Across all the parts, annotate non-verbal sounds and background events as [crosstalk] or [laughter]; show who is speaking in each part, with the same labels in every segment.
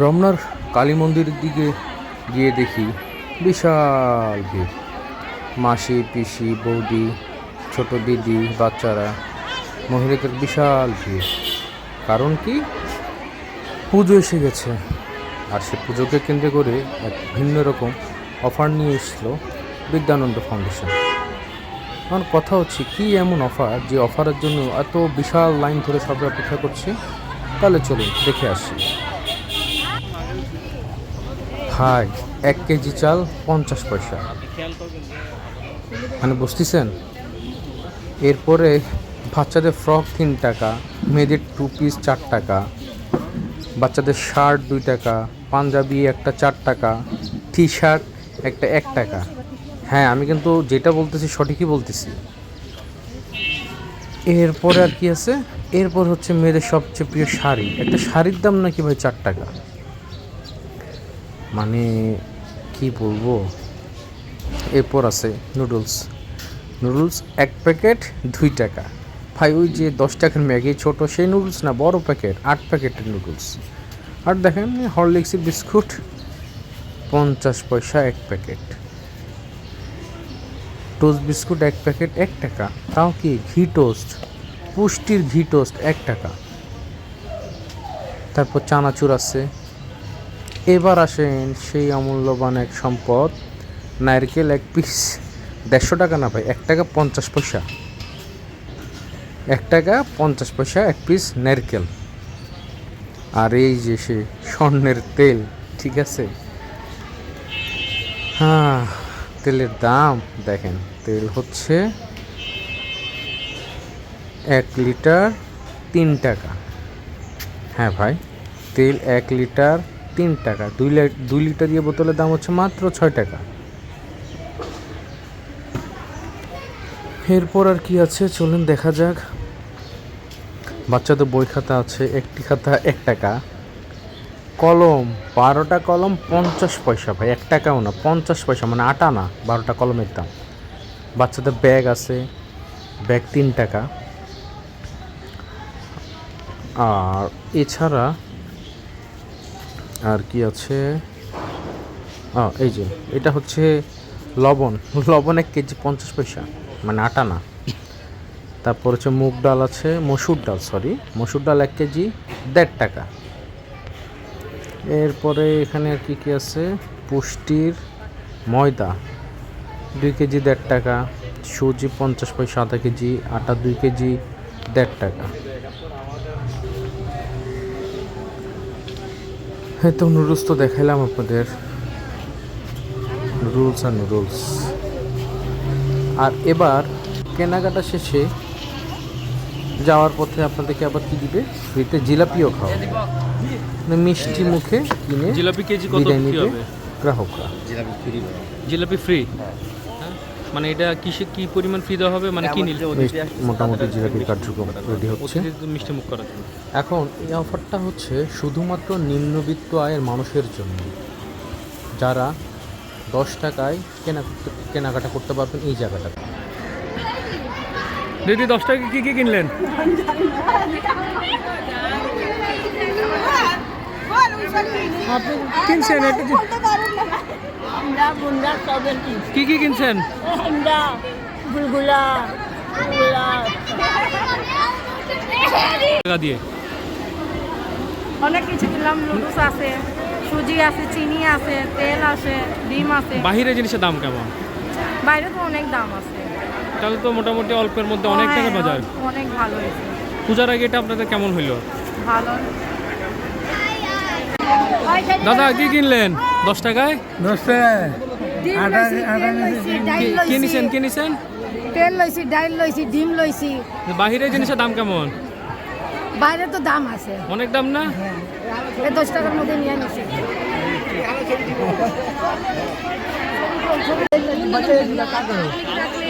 Speaker 1: রমনার কালী মন্দিরের দিকে গিয়ে দেখি বিশাল ভিড়। মাসি, পিসি, বৌদি, ছোট দিদি, বাচ্চারা, মহিলাদের বিশাল ভিড়। কারণ কি? পুজো এসে গেছে। আর সে পুজোকে কেন্দ্র করে এক ভিন্ন রকম অফার নিয়ে এসলো বিদ্যানন্দ ফাউন্ডেশন। আমার কথা হচ্ছে, কি এমন অফার যে অফারের জন্য এত বিশাল লাইন ধরে সবাই অপেক্ষা করছে? তাহলে চলুন, দেখে আসি। হাই এক কেজি চাল পঞ্চাশ পয়সা। মানে বুঝতেছেন? এরপরে বাচ্চাদের ফ্রক তিন টাকা, মেয়েদের টু পিস চার টাকা, বাচ্চাদের শার্ট দুই টাকা, পাঞ্জাবি একটা চার টাকা টি শার্ট একটা এক টাকা। হ্যাঁ আমি কিন্তু যেটা বলতেছি সঠিকই বলতেছি। এরপরে আর কি আছে? এরপর হচ্ছে মেয়েদের সবচেয়ে প্রিয় শাড়ি। একটা শাড়ির দাম নাকি ভাই চার টাকা? মানে কি বলব? এরপর আছে নুডলস। নুডলস এক প্যাকেট দুই টাকা। ভাই, ওই যে দশ টাকার ম্যাগি ছোটো, সেই নুডলস না, বড় প্যাকেট, আট প্যাকেটের নুডলস। আর দেখেন হরলিক্সের বিস্কুট, পঞ্চাশ পয়সা এক প্যাকেট। টোস্ট বিস্কুট এক প্যাকেট এক টাকা। তাও কি ঘি টোস্ট? পুষ্টির ঘি টোস্ট এক টাকা। তারপর চানাচুর আছে। এবার আসেন সেই অমূল্যবান এক সম্পদ। নারকেল এক পিস দেড়শো টাকা না ভাই, এক টাকা পঞ্চাশ পয়সা। এক টাকা পঞ্চাশ পয়সা এক পিস নারকেল। আর এই যে সে স্বর্ণের তেল, ঠিক আছে? হ্যাঁ তেলের দাম দেখেন, তেল হচ্ছে এক লিটার তিন টাকা। হ্যাঁ ভাই, তেল এক লিটার তিন টাকা। দুই দুই লিটার দিয়ে বোতলের দাম হচ্ছে মাত্র ছয় টাকা। এরপর আর কি আছে? চলুন দেখা যাক। বাচ্চাদের বই খাতা আছে, একটি খাতা এক টাকা। কলম, বারোটা কলম পঞ্চাশ পয়সা ভাই, এক টাকাও না, পঞ্চাশ পয়সা মানে আটা না, বারোটা কলমের দাম। বাচ্চাদের ব্যাগ আছে, ব্যাগ তিন টাকা। আর এছাড়া আর কি আছে? এই যে, এটা হচ্ছে লবণ। লবণ এক কেজি পঞ্চাশ পয়সা মানে আটা না। তারপর হচ্ছে মুগ ডাল আছে, মসুর ডাল সরি মসুর ডাল এক কেজি দেড় টাকা। এরপরে এখানে আর কি কি আছে? পুষ্টির ময়দা, দুই কেজি দেড় টাকা। সুজি পঞ্চাশ পয়সা, আধা কেজি, আটা দুই কেজি দেড় টাকা। হ্যাঁ তো নুডলস তো দেখাইলাম আপনাদের। নুডলস আর নুডলস আর এবার কেনাকাটা শেষে যাওয়ার পথে আপনাদেরকে আবার কি দিবে? ফ্রিতে জিলাপিও খাওয়া মানে মিষ্টি মুখে কিনে
Speaker 2: জিলাপি কেজি কত হবে?
Speaker 1: গ্রাহকরা।
Speaker 2: জিলাপি ফ্রি মানে এটা কিসে কি পরিমাণ ফ্রি দেওয়া হবে? মানে কি নিলে?
Speaker 1: মোটামুটি জিলাপির কার্যক্রম রেডি হচ্ছে।
Speaker 2: অতিথি মিষ্টি মুখ করার জন্য।
Speaker 1: এখন এই অফারটা হচ্ছে শুধুমাত্র নিম্নবিত্ত আয়ের মানুষের জন্য। যারা দশ টাকায় কেনা কেনাকাটা করতে পারবেন এই জায়গাটা।
Speaker 2: দিদি দশ টাকা কি কি কিনলেন? কিনছেন এটা
Speaker 3: আমরা বুন্ডা সবের কি?
Speaker 2: কি কি কিনছেন?
Speaker 3: আমরা বুলগুলা
Speaker 2: টাকা দিয়ে।
Speaker 4: অনেক কিছু কিনলাম নুডলস আছে সুজি আছে চিনি আছে তেল আছে ডিম আছে।
Speaker 2: বাহিরে জিনিসের দাম কেমন?
Speaker 4: বাইরে তো অনেক দাম আছে।
Speaker 2: তাহলে তো মোটামুটি অল্পের মধ্যে অনেক টাকা
Speaker 4: হ্যাঁ,
Speaker 2: বাজার।
Speaker 4: অনেক ভালো হয়েছে।
Speaker 2: পূজার আগে এটা আপনাদের কেমন হইল?
Speaker 4: ভালো।
Speaker 2: দাদা কি কিনলেন? দশ টাকায়?
Speaker 4: ডিম লইছি, তেল লইছি, ডাইল
Speaker 2: কি- কি
Speaker 4: লইছি,
Speaker 2: নিছেন কি নিছেন
Speaker 4: তেল লইছি ডাইল লইছি ডিম লইছি।
Speaker 2: বাহিরে জিনিসের দাম কেমন?
Speaker 4: বাইরে তো দাম আছে।
Speaker 2: অনেক দাম না?
Speaker 4: এই দশ টাকার মধ্যে নিয়ে নিছি [laughs]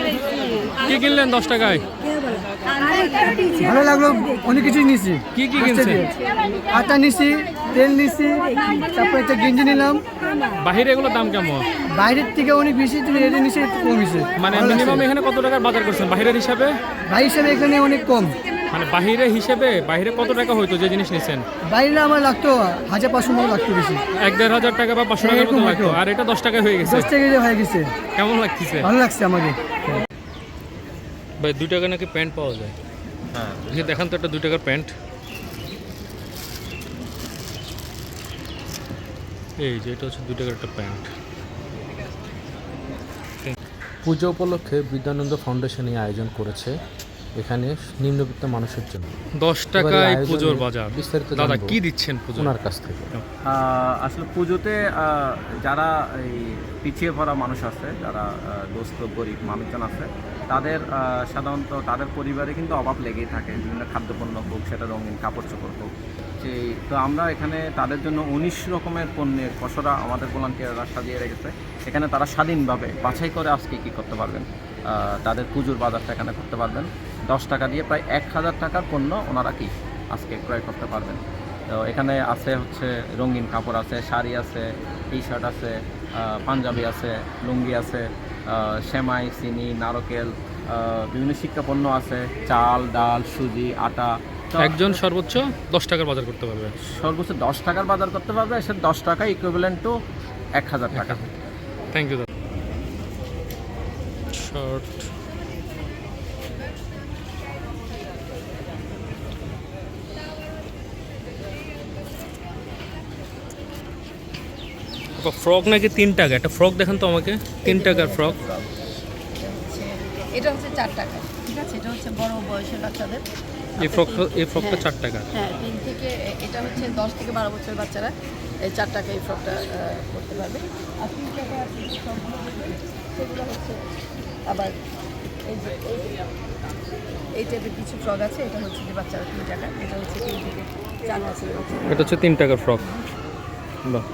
Speaker 2: কি কিনলেন দশ টাকায়?
Speaker 5: ভালো লাগল অনেক কিছুই নিছি
Speaker 2: কি কি কিনছেন?
Speaker 5: আটা নিছি তেল নিছি তারপরে একটা গেঞ্জি নিলাম।
Speaker 2: বাহিরে এগুলোর দাম কেমন?
Speaker 5: বাইরের থেকে অনেক বেশি তুমি এটা নিছি একটু কম হয়েছে।
Speaker 2: মানে মিনিমাম এখানে কত টাকার বাজার করছেন? বাহিরের হিসাবে?
Speaker 5: ভাই হিসাবে এখানে অনেক কম।
Speaker 2: মানে বাহিরে হিসেবে বাইরে কত টাকা হইতো যে জিনিস নিছেন?
Speaker 5: বাইরে আমার লাগতো হাজার পাঁচশো মতো লাগতো বেশি।
Speaker 2: এক দেড় হাজার টাকা বা পাঁচশো টাকার মতো লাগতো। আর এটা দশ টাকা হয়ে গেছে।
Speaker 5: দশ টাকা হয়ে গেছে।
Speaker 2: কেমন লাগতেছে?
Speaker 5: ভালো লাগছে আমাকে।
Speaker 2: ভাই দুই টাকা নাকি প্যান্ট পাওয়া যায়? হ্যাঁ। দেখান তো একটা দুই টাকার প্যান্ট। এই যে এটা হচ্ছে দুই টাকার একটা প্যান্ট।
Speaker 1: পুজো উপলক্ষে বিদ্যানন্দ ফাউন্ডেশন এই আয়োজন করেছে এখানে নিম্নবিত্ত মানুষের জন্য।
Speaker 2: দশ টাকায় পুজোর বাজার।
Speaker 1: বিস্তারিত
Speaker 2: দাদা কি দিচ্ছেন পুজো
Speaker 1: ওনার কাছ থেকে।
Speaker 6: আসলে পুজোতে যারা এই পিছিয়ে পড়া মানুষ আছে যারা দোস্ত গরিব মানুষজন আছে তাদের সাধারণত তাদের পরিবারে কিন্তু অভাব লেগেই থাকে। বিভিন্ন খাদ্যপণ্য হোক সেটা রঙিন কাপড় চোপড় হোক। সেই তো আমরা এখানে তাদের জন্য উনিশ রকমের পণ্যের পসরা আমাদের ভলান্টিয়াররা সাজিয়ে রেখেছে। এখানে তারা স্বাধীনভাবে বাছাই করে আজকে কী করতে পারবেন? তাদের পুজোর বাজারটা এখানে করতে পারবেন। দশ টাকা দিয়ে প্রায় এক হাজার টাকার পণ্য ওনারা কি আজকে ক্রয় করতে পারবেন? তো এখানে আছে হচ্ছে রঙিন কাপড় আছে শাড়ি আছে টি শার্ট আছে পাঞ্জাবি আছে লুঙ্গি আছে সেমাই চিনি নারকেল বিভিন্ন শিক্ষা পণ্য আছে চাল ডাল সুজি আটা
Speaker 2: একজন সর্বোচ্চ দশ টাকার বাজার করতে পারবে।
Speaker 6: সর্বোচ্চ দশ টাকার বাজার করতে পারবে সে দশ টাকা ইকুইভ্যালেন্ট টু এক হাজার টাকা।
Speaker 2: থ্যাংক ইউ দাদা। শর্ট ফ্রক নাকি তিন টাকা? একটা ফ্রক দেখান তো আমাকে। তিন টাকার ফ্রক।
Speaker 7: এটা হচ্ছে চার টাকা ঠিক আছে? এটা হচ্ছে বড় বয়সের বাচ্চাদের।
Speaker 2: এই ফ্রক এই ফ্রকটা চার টাকা।
Speaker 7: হ্যাঁ তিন থেকে এটা হচ্ছে দশ থেকে বারো বছরের বাচ্চারা এই চার টাকা এই ফ্রকটা করতে পারবে। আর তিন টাকা সেগুলো হচ্ছে আবার এই যে এই যে- এই টাইপের কিছু ফ্রক আছে এটা হচ্ছে যে বাচ্চারা তিন টাকা এটা হচ্ছে তিন থেকে চার বছরের বাচ্চা
Speaker 2: এটা হচ্ছে তিন টাকার ফ্রক। বাহ।